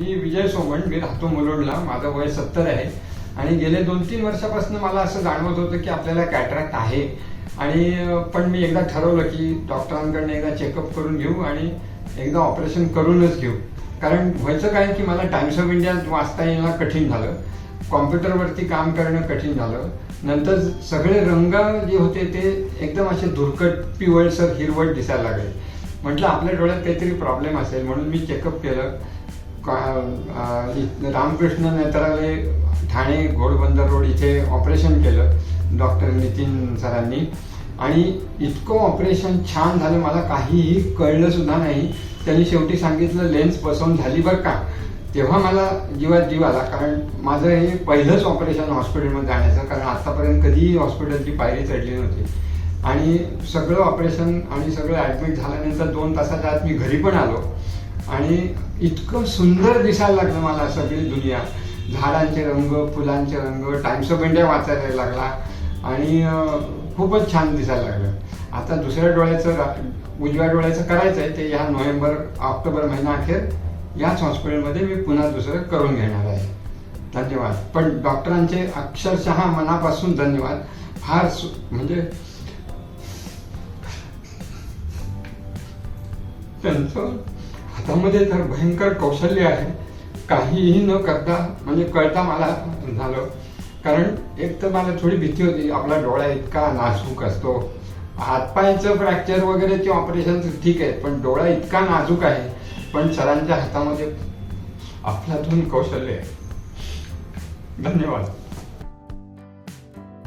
मी विजय सोमण मी राहतो मुलुंडला माझं वय सत्तर आहे. आणि गेले दोन तीन वर्षापासून मला असं जाणवत होतं की आपल्याला कॅटरॅक्ट आहे. आणि पण मी एकदा ठरवलं की डॉक्टरांकडनं एकदा चेकअप करून घेऊ आणि एकदा ऑपरेशन करूनच घेऊ. कारण व्हायचं काय की मला टाइम्स ऑफ इंडिया वाचता येणं कठीण झालं. कॉम्प्युटरवरती काम करणं कठीण झालं. नंतर सगळे रंग जे होते ते एकदम असे धुरकट पिवळसर हिरवट दिसायला लागले. म्हटलं आपल्या डोळ्यात काहीतरी प्रॉब्लेम असेल म्हणून मी चेकअप केलं. का- रामकृष्ण नेत्रालय ठाणे घोडबंदर रोड इथे ऑपरेशन केलं डॉक्टर नितीन सरांनी. आणि इतकं ऑपरेशन छान झालं मला काहीही कळलं सुद्धा नाही. त्यांनी शेवटी सांगितलं लेन्स बसवून झाली बरं का? तेव्हा मला जीवात जीव आला कारण माझं हे पहिलंच ऑपरेशन हॉस्पिटलमध्ये जाण्याचं कारण आतापर्यंत कधीही हॉस्पिटलची पायरी चढली नव्हती. आणि सगळं ऑपरेशन आणि सगळं ॲडमिट झाल्यानंतर दोन तासाच्या आत मी घरी पण आलो. आणि इतकं सुंदर दिसायला लागलं मला सगळी दुनिया. झाडांचे रंग फुलांचे रंग टाइम्स ऑफ इंडिया वाचायला लागला. आणि खूपच छान दिसायला लागलं. आता दुसऱ्या डोळ्याचं उजव्या डोळ्याचं करायचं आहे ते या नोव्हेंबर ऑक्टोबर महिना अखेर याच हॉस्पिटलमध्ये मी पुन्हा दुसरं करून घेणार आहे. धन्यवाद. पण डॉक्टरांचे अक्षरशः मनापासून धन्यवाद. फार म्हणजे त्यांचं हातामध्ये तर भयंकर कौशल्य आहे. काहीही न करता म्हणजे कळता मला झालं. कारण एक तर मला थोडी भीती होती आपला डोळा इतका नाजूक असतो. हातपायचं फ्रॅक्चर वगैरेचे ऑपरेशन ठीक आहे पण डोळा इतका नाजूक आहे. पण सरांच्या हातामध्ये अफलातून कौशल्य आहे. धन्यवाद.